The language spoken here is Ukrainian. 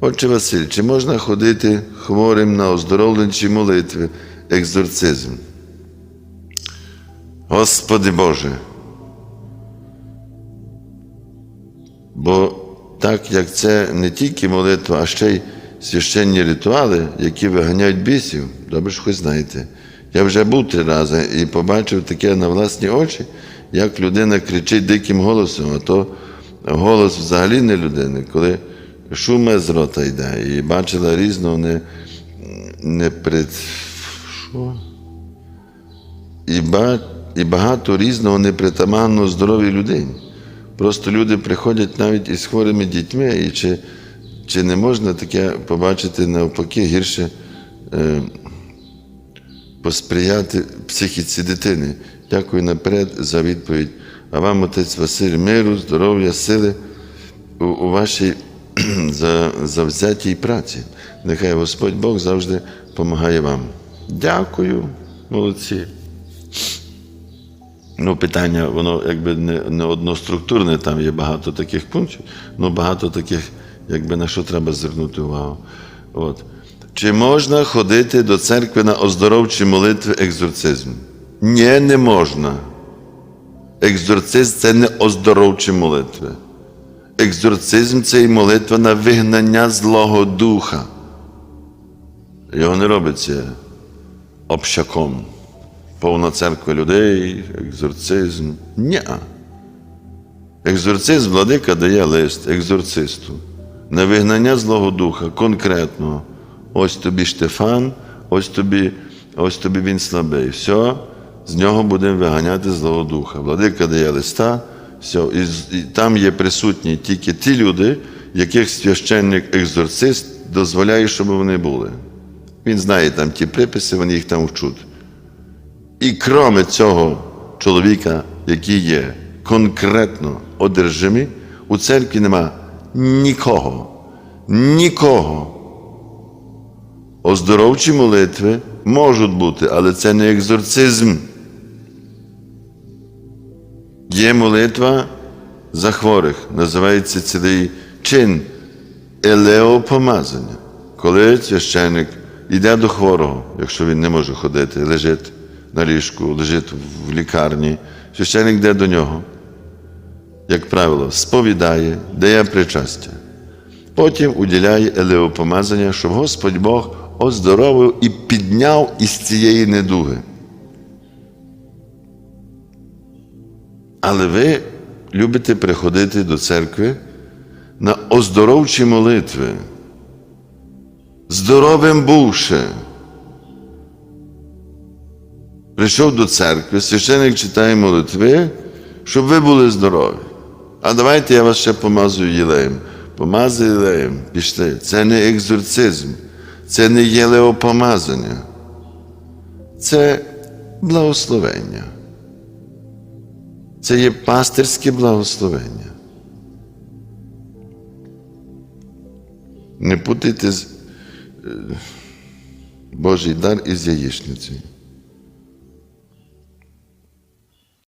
Отче Василь, чи можна ходити хворим на оздоровленчі молитви, екзорцизм? Господи Боже. Бо так як це не тільки молитва, а ще й священні ритуали, які виганяють бісів, добре ж хоч знаєте. Я вже був три рази і побачив таке на власні очі, як людина кричить диким голосом, а то голос взагалі не людини, коли шуме з рота йде, і бачила різного не, не пред... Що? І, ба... і багато різного непритаманного здоровій людині. Просто люди приходять навіть із хворими дітьми, і чи, чи не можна таке побачити навпаки гірше е, посприяти психіці дитини? Дякую наперед за відповідь. А вам, отець Василь, миру, здоров'я, сили у, у вашій за, завзятій праці. Нехай Господь Бог завжди допомагає вам. Дякую, молодці. Ну, питання, воно якби не, не одноструктурне, там є багато таких пунктів, але багато таких, якби на що треба звернути увагу. От. Чи можна ходити до церкви на оздоровчі молитви екзорцизм? Ні, не можна. Екзорцизм це не оздоровчі молитви. Екзорцизм це і молитва на вигнання злого духа. Його не робиться общаком повна церква людей, екзорцизм. Ні. Екзорцизм владика дає лист екзорцисту на вигнання злого духа конкретно. Ось тобі Штефан, ось тобі, ось тобі він слабий. Все, з нього будемо виганяти злого духа. Владика дає листа, все, і, і там є присутні тільки ті люди, яких священник екзорцист дозволяє, щоб вони були. Він знає там ті приписи, вони їх там вчуть. І крім цього чоловіка, який є конкретно одержимий, у церкві нема нікого, нікого. Оздоровчі молитви можуть бути, але це не екзорцизм. Є молитва за хворих, називається цілий чин елеопомазання. Коли священник йде до хворого, якщо він не може ходити, лежить на ліжку, лежить в лікарні, священник йде до нього, як правило, сповідає, дає причастя. Потім уділяє елеопомазання, щоб Господь Бог оздоровив і підняв із цієї недуги. Але ви любите приходити до церкви на оздоровчі молитви. Здоровим бувши. Прийшов до церкви, священик читає молитви, щоб ви були здорові. А давайте я вас ще помазую єлеєм. Помазую єлеєм, пішли. Це не екзорцизм, це не єлеопомазання. Це благословення. Це є пастирське благословення. Не путайте е, Божий дар із яєчницею.